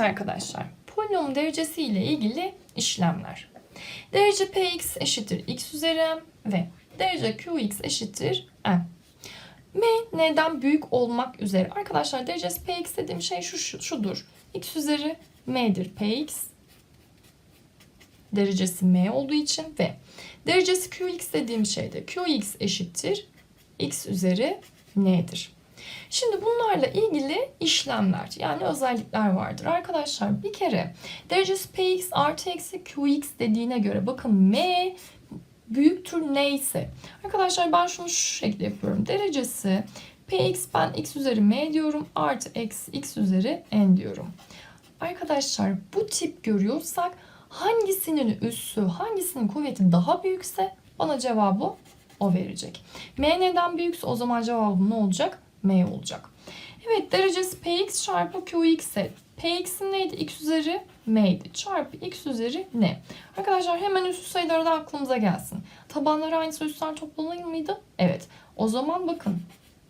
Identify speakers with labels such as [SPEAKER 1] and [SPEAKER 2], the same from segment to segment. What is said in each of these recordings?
[SPEAKER 1] Arkadaşlar, polinom derecesi ile ilgili işlemler. Derece px eşittir x üzeri m ve derece qx eşittir n. m n'den büyük olmak üzere. Arkadaşlar derecesi px dediğim şey şu, şu şudur. x üzeri m'dir px derecesi m olduğu için ve derecesi qx dediğim şey de qx eşittir x üzeri n'dir. Şimdi bunlarla ilgili işlemler yani özellikler vardır. Arkadaşlar bir kere derecesi px artı eksi qx dediğine göre bakın m büyüktür neyse. Arkadaşlar ben şunu şu şekilde yapıyorum. Derecesi px ben x üzeri m diyorum artı eksi x üzeri n diyorum. Arkadaşlar bu tip görüyorsak hangisinin üssü hangisinin kuvveti daha büyükse bana cevabı o verecek. M neden büyükse o zaman cevabım ne olacak? M olacak. Evet derecesi Px çarpı Qx ise Px'in neydi? X üzeri M'ydi. Çarpı X üzeri N. Arkadaşlar hemen üstü sayıları da aklımıza gelsin. Tabanları aynısı üstler toplanır mıydı? Evet. O zaman bakın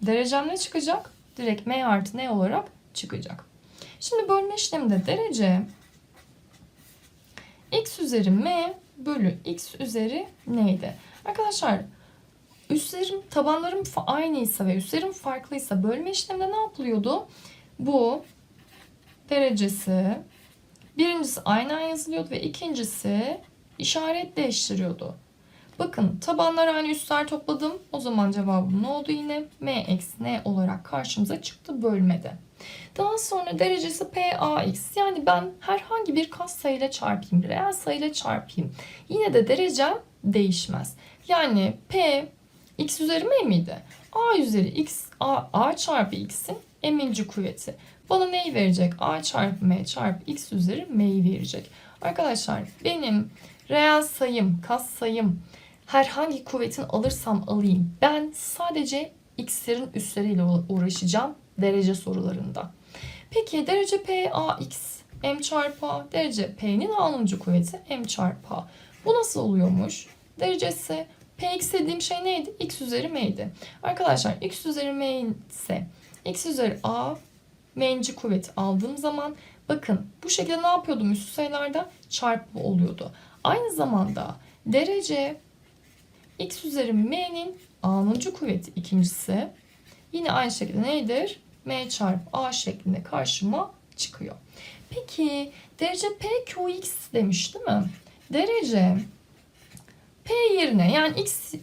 [SPEAKER 1] derecem ne çıkacak? Direkt M artı N olarak çıkacak. Şimdi bölme işleminde derece x üzeri m bölü x üzeri n'ydi. Arkadaşlar üstlerim tabanlarım aynıysa ve üstlerim farklıysa bölme işleminde ne yapılıyordu? Bu derecesi birincisi aynen yazılıyordu ve ikincisi işaret değiştiriyordu. Bakın tabanlar aynı üstler topladım. O zaman cevabım ne oldu yine? m eksi n olarak karşımıza çıktı bölmede. Daha sonra derecesi PAX yani ben herhangi bir kas sayıyla çarpayım, reel sayıyla çarpayım. Yine de derecem değişmez. Yani P x üzeri m miydi? A üzeri x, A, A çarpı x'in eminci kuvveti. Bana neyi verecek? A çarpı m çarpı x üzeri m'yi verecek. Arkadaşlar benim reel sayım, kas sayım herhangi kuvvetin alırsam alayım. Ben sadece x'lerin üstleriyle uğraşacağım derece sorularında. Peki derece P A x m çarpı a derece P'nin alımcı kuvveti m çarpı a. Bu nasıl oluyormuş? Derecesi Px dediğim şey neydi? x üzeri m'ydi. Arkadaşlar x üzeri m ise x üzeri a m'inci kuvveti aldığım zaman bakın bu şekilde ne yapıyordum üstü sayılarda? Çarpı oluyordu. Aynı zamanda derece x üzeri m'nin a'nıncı kuvveti ikincisi yine aynı şekilde nedir? m çarpı a şeklinde karşıma çıkıyor. Peki derece p qx demiş değil mi? Derece p yerine yani x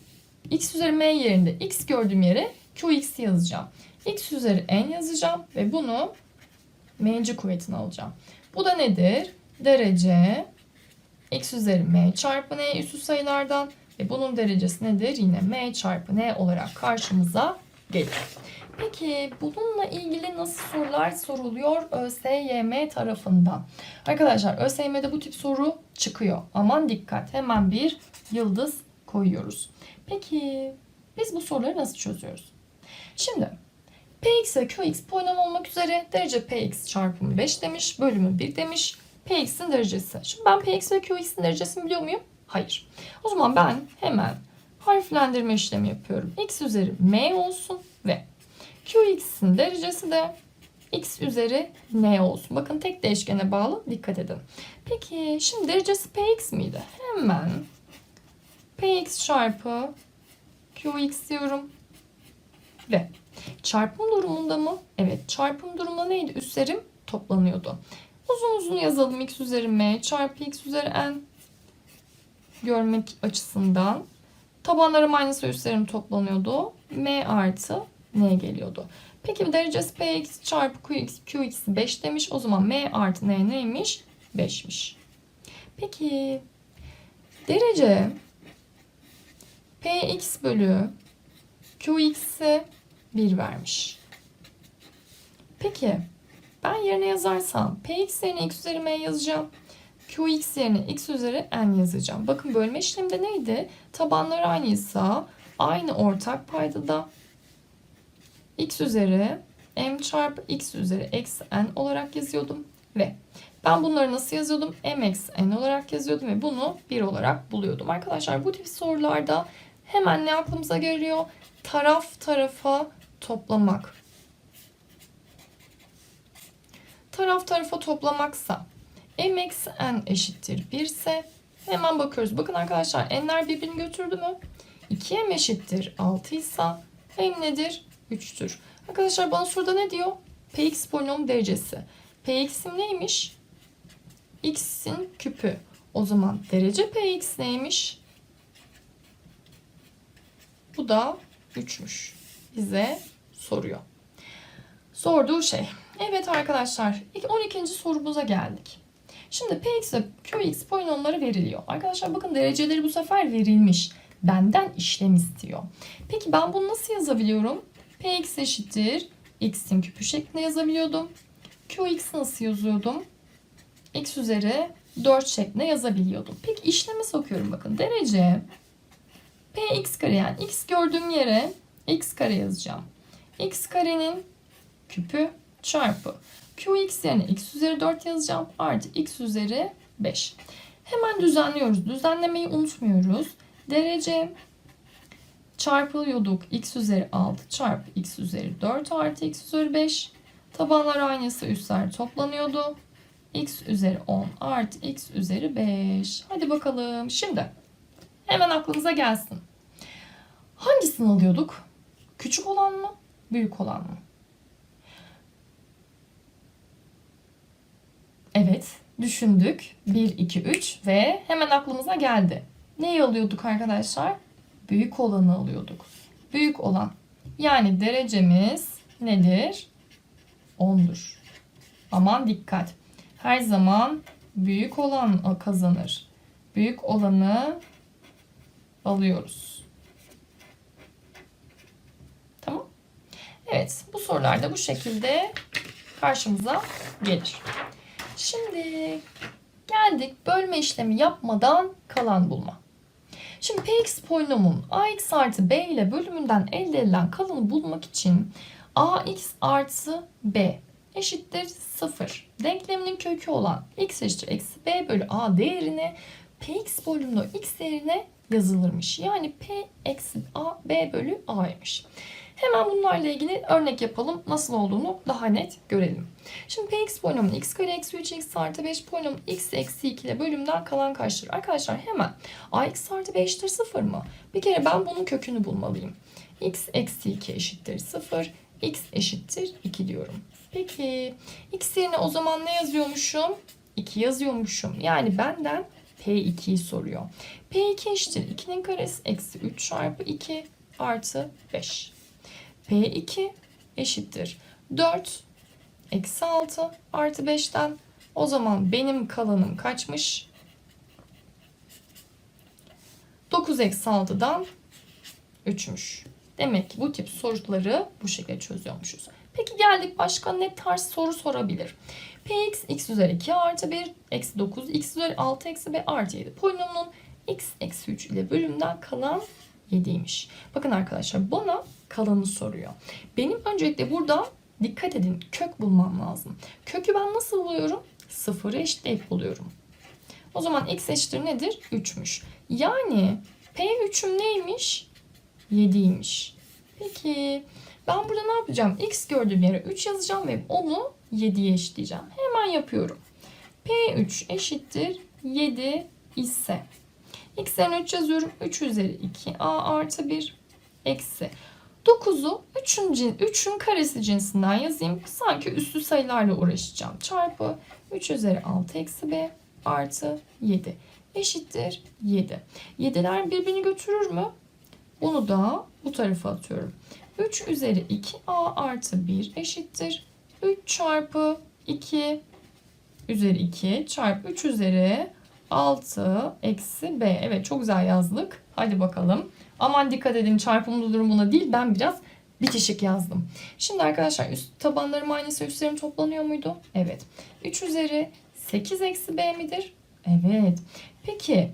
[SPEAKER 1] x üzeri m yerinde x gördüğüm yere qx yazacağım. x üzeri n yazacağım ve bunu m'ci kuvvetini alacağım. Bu da nedir? Derece x üzeri m çarpı n üstü sayılardan ve bunun derecesi nedir? Yine m çarpı n olarak karşımıza gelir. Peki bununla ilgili nasıl sorular soruluyor ÖSYM tarafından? Arkadaşlar ÖSYM'de bu tip soru çıkıyor. Aman dikkat hemen bir yıldız koyuyoruz. Peki biz bu soruları nasıl çözüyoruz? Şimdi Px ve Qx polinom olmak üzere derece Px çarpımı 5 demiş, bölümü 1 demiş. Px'in derecesi. Şimdi ben Px ve Qx'in derecesini biliyor muyum? Hayır. O zaman ben hemen harflendirme işlemi yapıyorum. x üzeri m olsun ve Qx'in derecesi de x üzeri n olsun. Bakın tek değişkene bağlı dikkat edin. Peki şimdi derecesi px miydi? Hemen px çarpı qx diyorum. Ve çarpım durumunda mı? Evet çarpım durumunda neydi? Üstlerim toplanıyordu. Uzun uzun yazalım x üzeri m çarpı x üzeri n görmek açısından. Tabanlarım aynısı üstlerim toplanıyordu. m artı n geliyordu. Peki derecesi px çarpı qx, qx 5 demiş. O zaman m artı n neymiş? 5'miş. Peki derece px bölü qx'e 1 vermiş. Peki ben yerine yazarsam px yerine x üzeri m yazacağım. qx yerine x üzeri n yazacağım. Bakın bölme işleminde neydi? Tabanlar aynıysa aynı ortak paydada x üzeri m çarpı x üzeri eksi n olarak yazıyordum. Ve ben bunları nasıl yazıyordum? m eksi n olarak yazıyordum ve bunu 1 olarak buluyordum. Arkadaşlar bu tip sorularda hemen ne aklımıza geliyor? Taraf tarafa toplamak. taraf tarafa toplamaksa m eksi n eşittir 1 ise hemen bakıyoruz. Bakın arkadaşlar n'ler birbirini götürdü mü? 2m eşittir 6 ise m nedir? 3'tür. Arkadaşlar bana soruda ne diyor? Px polinom derecesi. Px'im neymiş? X'in küpü. O zaman derece Px neymiş? Bu da 3'müş. Bize soruyor. Sorduğu şey. Evet arkadaşlar ilk 12. sorumuza geldik. Şimdi Px ve Qx polinomları veriliyor. Arkadaşlar bakın dereceleri bu sefer verilmiş. Benden işlem istiyor. Peki ben bunu nasıl yazabiliyorum? Px eşittir x'in küpü şeklinde yazabiliyordum. Qx nasıl yazıyordum? x üzeri 4 şeklinde yazabiliyordum. Peki işleme sokuyorum bakın. Derece px kare yani x gördüğüm yere x kare yazacağım. x karenin küpü çarpı qx yerine x üzeri 4 yazacağım. Artı x üzeri 5. Hemen düzenliyoruz. Düzenlemeyi unutmuyoruz. Derece çarpılıyorduk. x üzeri 6 çarpı x üzeri 4 artı x üzeri 5. Tabanlar aynısı üstler toplanıyordu. x üzeri 10 artı x üzeri 5. Hadi bakalım. Şimdi hemen aklımıza gelsin. Hangisini alıyorduk? Küçük olan mı? Büyük olan mı? Evet, düşündük. 1, 2, 3 ve hemen aklımıza geldi. Neyi alıyorduk arkadaşlar? Büyük olanı alıyorduk. Büyük olan. Yani derecemiz nedir? 10'dur. Aman dikkat. Her zaman büyük olan kazanır. Büyük olanı alıyoruz. Tamam. Evet, bu sorular da bu şekilde karşımıza gelir. Şimdi geldik bölme işlemi yapmadan kalan bulma. Şimdi px polinomun ax artı b ile bölümünden elde edilen kalanı bulmak için ax artı b eşittir 0. Denkleminin kökü olan x eşittir eksi b bölü a değerine px polinomu x değerine yazılırmış. Yani p eksi a b bölü a'ymış. Hemen bunlarla ilgili örnek yapalım. Nasıl olduğunu daha net görelim. Şimdi px polinomun x kare eksi 3 x artı 5 polinomun x eksi 2 ile bölümden kalan kaçtır? Arkadaşlar hemen ax artı 5'tir 0 mı? Bir kere ben bunun kökünü bulmalıyım. x eksi 2 eşittir 0. x eşittir 2 diyorum. Peki x yerine o zaman ne yazıyormuşum? 2 yazıyormuşum. Yani benden P2'yi soruyor. P2 eşittir 2'nin karesi eksi 3 çarpı 2 artı 5. P2 eşittir 4 eksi 6 artı 5'ten o zaman benim kalanım kaçmış? 9 eksi 6'dan 3'müş. Demek ki bu tip soruları bu şekilde çözüyormuşuz. Peki geldik başka ne tarz soru sorabilir? Px x üzeri 2 artı 1 eksi 9 x üzeri 6 eksi b artı 7 polinomunun x eksi 3 ile bölümden kalan 7'ymiş. Bakın arkadaşlar bana kalanı soruyor. Benim öncelikle burada dikkat edin kök bulmam lazım. Kökü ben nasıl buluyorum? Sıfırı eşitleyip buluyorum. O zaman x eşittir nedir? 3'müş. Yani P3'üm neymiş? 7'ymiş. Peki ben burada ne yapacağım? X gördüğüm yere 3 yazacağım ve onu 7'ye eşitleyeceğim. Hemen yapıyorum. P3 eşittir 7 ise x yerine 3 yazıyorum. 3 üzeri 2 a artı 1 eksi 9'u 3'ün 3'ün karesi cinsinden yazayım. Sanki üstü sayılarla uğraşacağım. Çarpı 3 üzeri 6 eksi b artı 7 eşittir 7. 7'ler birbirini götürür mü? Bunu da bu tarafa atıyorum. 3 üzeri 2a artı 1 eşittir. 3 çarpı 2 üzeri 2 çarpı 3 üzeri 6 eksi b. Evet çok güzel yazdık. Hadi bakalım. Aman dikkat edin çarpımlı durumuna değil ben biraz bitişik yazdım. Şimdi arkadaşlar üst tabanlarım aynısı üstlerim toplanıyor muydu? Evet. 3 üzeri 8 eksi b midir? Evet. Peki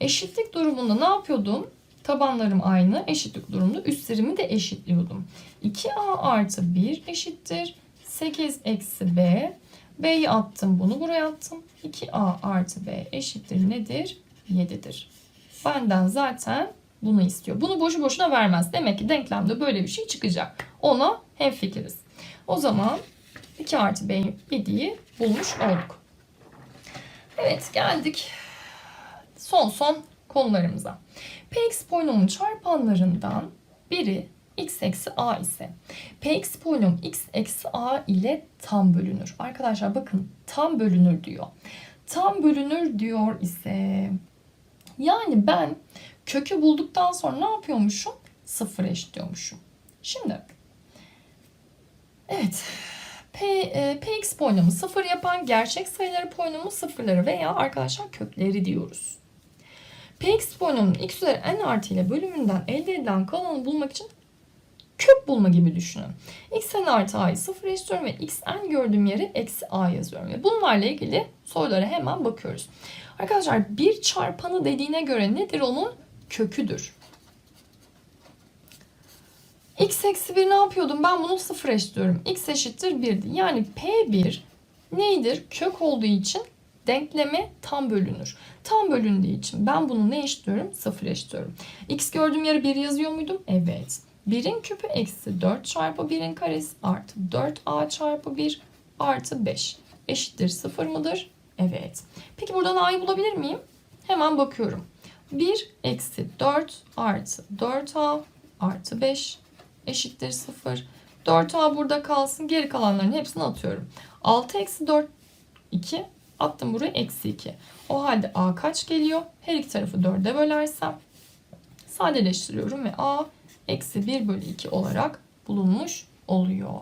[SPEAKER 1] eşitlik durumunda ne yapıyordum? Tabanlarım aynı. Eşitlik durumunda üstlerimi de eşitliyordum. 2a artı 1 eşittir. 8 eksi b. B'yi attım bunu buraya attım. 2a artı b eşittir nedir? 7'dir. Benden zaten bunu istiyor. Bunu boşu boşuna vermez. Demek ki denklemde böyle bir şey çıkacak. Ona hemfikiriz. O zaman 2 artı b 7'yi bulmuş olduk. Evet geldik son son konularımıza. Px polinomun çarpanlarından biri x eksi a ise px polinom x eksi a ile tam bölünür. Arkadaşlar bakın tam bölünür diyor. Tam bölünür diyor ise yani ben kökü bulduktan sonra ne yapıyormuşum? Sıfır eşitliyormuşum. Şimdi evet P, e, Px polinomu sıfır yapan gerçek sayıları polinomu sıfırları veya arkadaşlar kökleri diyoruz. Px polinomunun x üzeri n artı ile bölümünden elde edilen kalanı bulmak için kök bulma gibi düşünün. x n artı a'yı sıfır eşitliyorum ve x n gördüğüm yere eksi a yazıyorum. Ve bunlarla ilgili sorulara hemen bakıyoruz. Arkadaşlar bir çarpanı dediğine göre nedir onun? Köküdür. x eksi 1 ne yapıyordum? Ben bunu sıfır eşitliyorum. x eşittir 1'di. Yani p1 neydir? Kök olduğu için denkleme tam bölünür. Tam bölündüğü için ben bunu ne eşitliyorum? Sıfır eşitliyorum. x gördüğüm yere 1 yazıyor muydum? Evet. 1'in küpü eksi 4 çarpı 1'in karesi artı 4a çarpı 1 artı 5 eşittir 0 mıdır? Evet. Peki buradan a'yı bulabilir miyim? Hemen bakıyorum. 1 eksi 4 artı 4a artı 5 eşittir 0. 4a burada kalsın. Geri kalanların hepsini atıyorum. 6 eksi 4 2 attım buraya eksi 2. O halde a kaç geliyor? Her iki tarafı 4'e bölersem sadeleştiriyorum ve a eksi 1 bölü 2 olarak bulunmuş oluyor.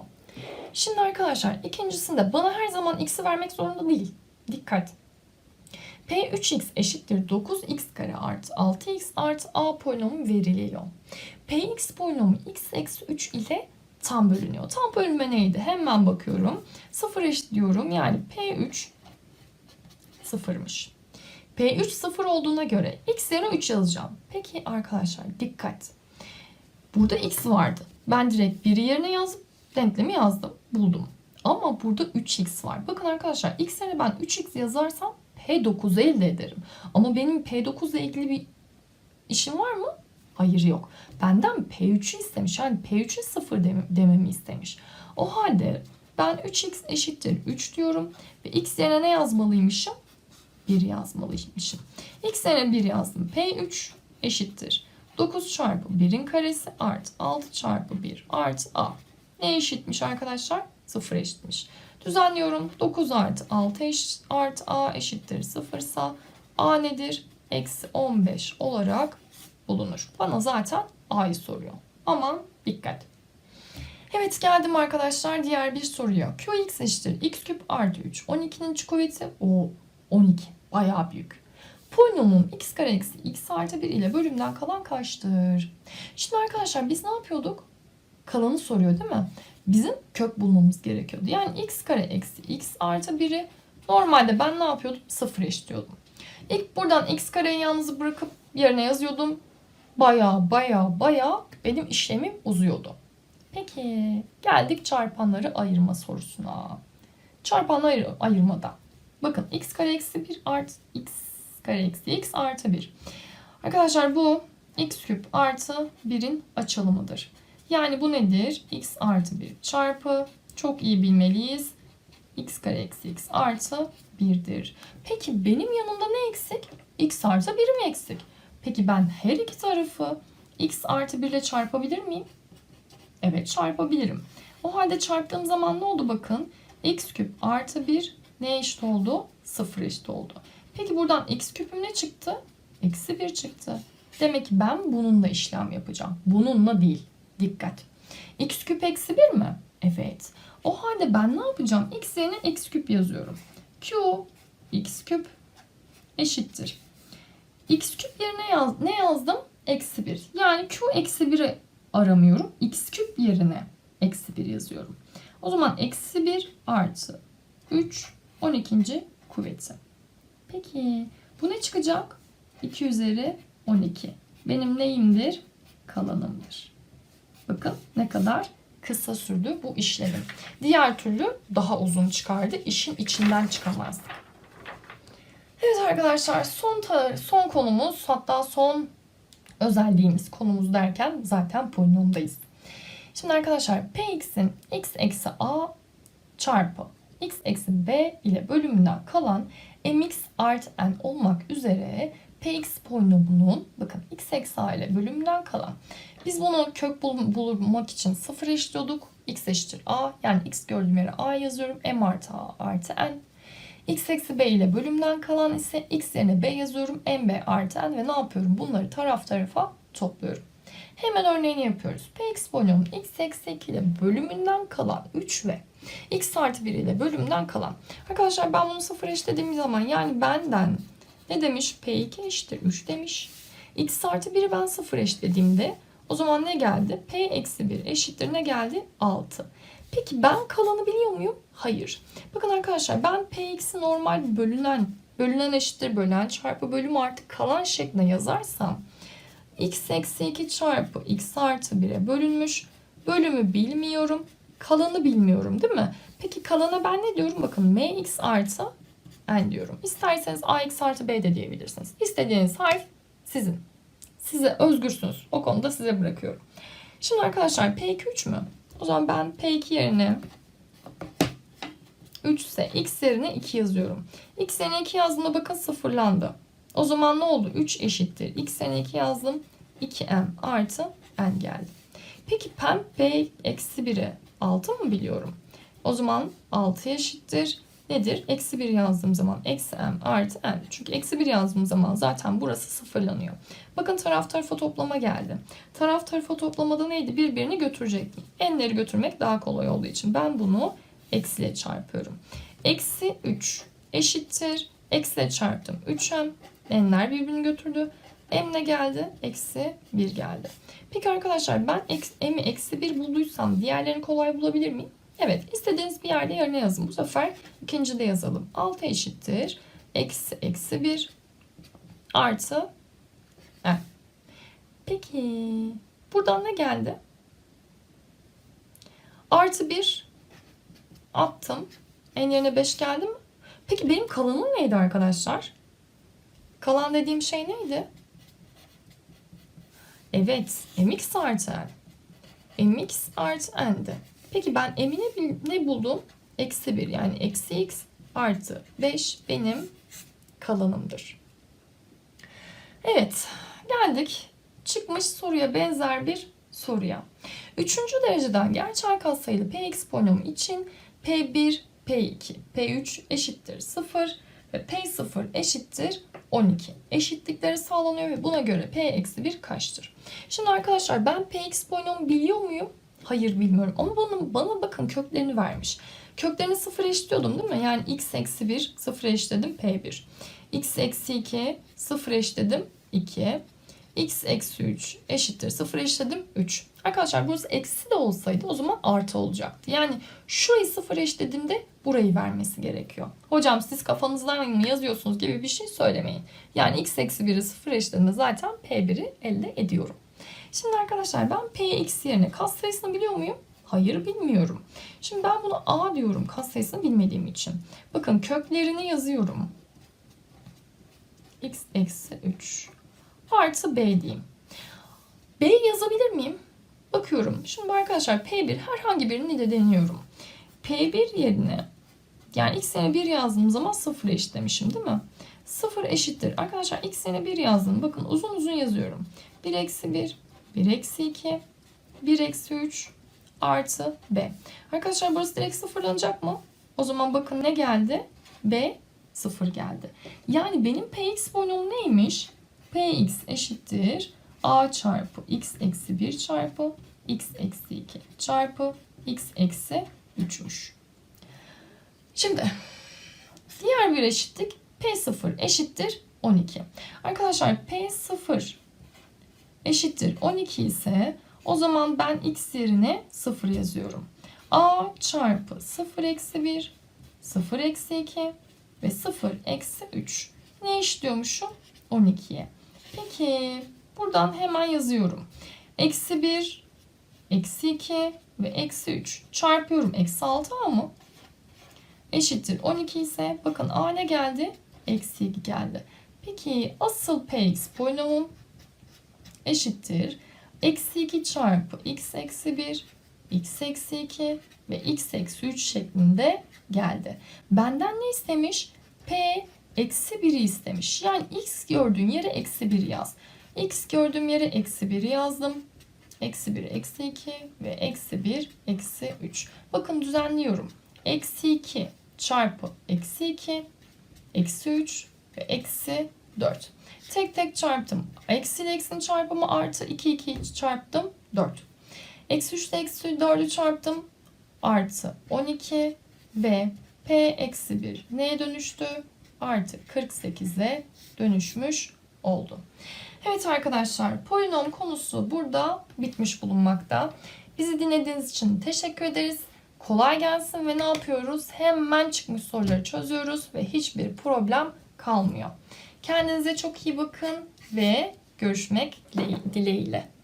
[SPEAKER 1] Şimdi arkadaşlar ikincisinde bana her zaman x'i vermek zorunda değil. Dikkat. P3x eşittir 9x kare artı 6x artı a polinomu veriliyor. Px polinomu x eksi 3 ile tam bölünüyor. Tam bölünme neydi? Hemen bakıyorum. 0 eşit diyorum. Yani P3 sıfırmış. P3 sıfır olduğuna göre x yerine 3 yazacağım. Peki arkadaşlar dikkat. Burada x vardı. Ben direkt 1'i yerine yazıp denklemi yazdım. Buldum. Ama burada 3x var. Bakın arkadaşlar x yerine ben 3x yazarsam P9'u elde ederim. Ama benim P9 ile ilgili bir işim var mı? Hayır yok. Benden P3'ü istemiş. Yani P3'ü 0 dememi istemiş. O halde ben 3x eşittir 3 diyorum. Ve x yerine ne yazmalıymışım? 1 yazmalıymışım. X yerine 1 yazdım. P3 eşittir. 9 çarpı 1'in karesi artı 6 çarpı 1 artı a. Ne eşitmiş arkadaşlar? 0 eşitmiş. Düzenliyorum. 9 artı 6 eşit, artı a eşittir 0 ise a nedir? Eksi 15 olarak bulunur. Bana zaten a'yı soruyor. Ama dikkat. Evet geldim arkadaşlar diğer bir soruya. Qx eşittir x küp artı 3. 12'nin iç kuvveti o 12. Bayağı büyük. Polinomun x kare eksi x artı 1 ile bölümden kalan kaçtır? Şimdi arkadaşlar biz ne yapıyorduk? Kalanı soruyor değil mi? Bizim kök bulmamız gerekiyordu. Yani x kare eksi x artı 1'i normalde ben ne yapıyordum? Sıfır eşitliyordum. İlk buradan x kareyi yalnız bırakıp yerine yazıyordum. Baya baya baya benim işlemim uzuyordu. Peki geldik çarpanları ayırma sorusuna. Çarpanları ayır, ayırmada. Bakın x kare eksi 1 artı x kare eksi x artı 1. Arkadaşlar bu x küp artı 1'in açılımıdır. Yani bu nedir? x artı 1 çarpı çok iyi bilmeliyiz. x kare eksi x artı 1'dir. Peki benim yanımda ne eksik? x artı 1'im eksik. Peki ben her iki tarafı x artı 1 ile çarpabilir miyim? Evet çarpabilirim. O halde çarptığım zaman ne oldu bakın? x küp artı 1 ne eşit oldu? 0 eşit oldu. Peki buradan x küpüm ne çıktı? Eksi 1 çıktı. Demek ki ben bununla işlem yapacağım. Bununla değil. Dikkat. x küp eksi 1 mi? Evet. O halde ben ne yapacağım? x yerine x küp yazıyorum. q x küp eşittir. x küp yerine yaz, ne yazdım? Eksi 1. Yani q eksi 1'i aramıyorum. x küp yerine eksi 1 yazıyorum. O zaman eksi 1 artı 3 12. kuvveti. Peki bu ne çıkacak? 2 üzeri 12. Benim neyimdir? Kalanımdır. Bakın ne kadar kısa sürdü bu işlemim. Diğer türlü daha uzun çıkardı. İşin içinden çıkamazdık. Evet arkadaşlar son son konumuz hatta son özelliğimiz konumuz derken zaten polinomdayız. Şimdi arkadaşlar px'in x eksi a çarpı x eksi b ile bölümünden kalan mx artı n olmak üzere px polinomunun bakın x eksi a ile bölümünden kalan biz bunu kök bul- bulmak için sıfır eşliyorduk. x eşittir a yani x gördüğüm yere a yazıyorum. m artı a artı n. x eksi b ile bölümden kalan ise x yerine b yazıyorum. mb artı n ve ne yapıyorum? Bunları taraf tarafa topluyorum. Hemen örneğini yapıyoruz. Px polinomun x eksi 2 ile bölümünden kalan 3 ve x artı 1 ile bölümünden kalan. Arkadaşlar ben bunu sıfır eşlediğim zaman yani benden ne demiş? P2 eşittir 3 demiş. x artı 1'i ben sıfır eşlediğimde o zaman ne geldi? P eksi 1 eşittir ne geldi? 6. Peki ben kalanı biliyor muyum? Hayır. Bakın arkadaşlar ben Px'i normal bölünen, bölünen eşittir bölen çarpı bölüm artı kalan şeklinde yazarsam x eksi 2 çarpı x artı 1'e bölünmüş. Bölümü bilmiyorum. Kalanı bilmiyorum değil mi? Peki kalana ben ne diyorum? Bakın mx artı n diyorum. İsterseniz ax artı b de diyebilirsiniz. İstediğiniz harf sizin. Size özgürsünüz. O konuda size bırakıyorum. Şimdi arkadaşlar P2 3 mü? O zaman ben P2 yerine 3 ise x yerine 2 yazıyorum. X yerine 2 yazdığımda bakın sıfırlandı. O zaman ne oldu? 3 eşittir. X yerine 2 yazdım. 2m artı n geldi. Peki pem p eksi 1'e 6 mı biliyorum? O zaman 6 eşittir. Nedir? Eksi 1 yazdığım zaman eksi m artı n. Çünkü eksi 1 yazdığım zaman zaten burası sıfırlanıyor. Bakın taraf tarafa toplama geldi. Taraf tarafa toplamada neydi? Birbirini götürecektim. N'leri götürmek daha kolay olduğu için ben bunu eksiyle çarpıyorum. Eksi 3 eşittir. Eksiyle çarptım. 3m. N'ler birbirini götürdü. M ne geldi? Eksi 1 geldi. Peki arkadaşlar ben m'i eksi 1 bulduysam diğerlerini kolay bulabilir miyim? Evet. istediğiniz bir yerde yerine yazın. Bu sefer ikinci de yazalım. 6 eşittir. Eksi eksi 1 artı n. Peki buradan ne geldi? Artı 1 attım. En yerine 5 geldi mi? Peki benim kalanım neydi arkadaşlar? Kalan dediğim şey neydi? Evet, mx artı n. mx artı n'di. Peki ben m'i ne, bil- ne buldum? Eksi 1 yani eksi x artı 5 benim kalanımdır. Evet, geldik çıkmış soruya benzer bir soruya. Üçüncü dereceden gerçel katsayılı px polinomu için p1, p2, p3 eşittir 0 ve p0 eşittir 12. Eşitlikleri sağlanıyor ve buna göre p eksi 1 kaçtır? Şimdi arkadaşlar ben px polinomu biliyor muyum? Hayır bilmiyorum ama bana, bana bakın köklerini vermiş. Köklerini sıfır eşitliyordum değil mi? Yani x eksi 1 sıfır eşitledim p1. x eksi 2 sıfır eşitledim 2. x eksi 3 eşittir 0 eşitledim 3. Arkadaşlar burası eksi de olsaydı o zaman artı olacaktı. Yani şurayı 0 eşitlediğimde burayı vermesi gerekiyor. Hocam siz kafanızdan mı yazıyorsunuz gibi bir şey söylemeyin. Yani x eksi 1'i 0 eşitlediğinde zaten p1'i elde ediyorum. Şimdi arkadaşlar ben px yerine kas sayısını biliyor muyum? Hayır bilmiyorum. Şimdi ben bunu a diyorum kas sayısını bilmediğim için. Bakın köklerini yazıyorum. x eksi 3 artı b diyeyim. b yazabilir miyim? Bakıyorum. Şimdi arkadaşlar p1 herhangi birini de deniyorum. p1 yerine yani x yerine 1 yazdığım zaman 0 eşitlemişim değil mi? 0 eşittir. Arkadaşlar x yerine 1 yazdım. Bakın uzun uzun yazıyorum. 1 eksi 1, 1 eksi 2, 1 eksi 3 artı b. Arkadaşlar burası direkt sıfırlanacak mı? O zaman bakın ne geldi? b 0 geldi. Yani benim px polinomum neymiş? px eşittir a çarpı x eksi 1 çarpı x eksi 2 çarpı x eksi 3'müş. Şimdi diğer bir eşitlik p0 eşittir 12. Arkadaşlar p0 eşittir 12 ise o zaman ben x yerine 0 yazıyorum. a çarpı 0 eksi 1 0 eksi 2 ve 0 eksi 3 ne eşitliyormuşum? 12'ye. Peki buradan hemen yazıyorum. Eksi 1, eksi 2 ve eksi 3 çarpıyorum. Eksi 6 a mı? Eşittir 12 ise bakın a ne geldi? Eksi 2 geldi. Peki asıl px polinomum eşittir. Eksi 2 çarpı x eksi 1 x eksi 2 ve x eksi 3 şeklinde geldi. Benden ne istemiş? P eksi 1'i istemiş. Yani x gördüğün yere eksi 1 yaz. x gördüğüm yere eksi 1 yazdım. Eksi 1, eksi 2 ve eksi 1, eksi 3. Bakın düzenliyorum. Eksi 2 çarpı eksi 2, eksi 3 ve eksi 4. Tek tek çarptım. Eksi ile eksinin çarpımı artı 2, 2 çarptım 4. Eksi 3 ile eksi 4'ü çarptım. Artı 12 ve p eksi 1 neye dönüştü? Artı 48'e dönüşmüş oldu. Evet arkadaşlar polinom konusu burada bitmiş bulunmakta. Bizi dinlediğiniz için teşekkür ederiz. Kolay gelsin ve ne yapıyoruz? Hemen çıkmış soruları çözüyoruz ve hiçbir problem kalmıyor. Kendinize çok iyi bakın ve görüşmek dileğiyle.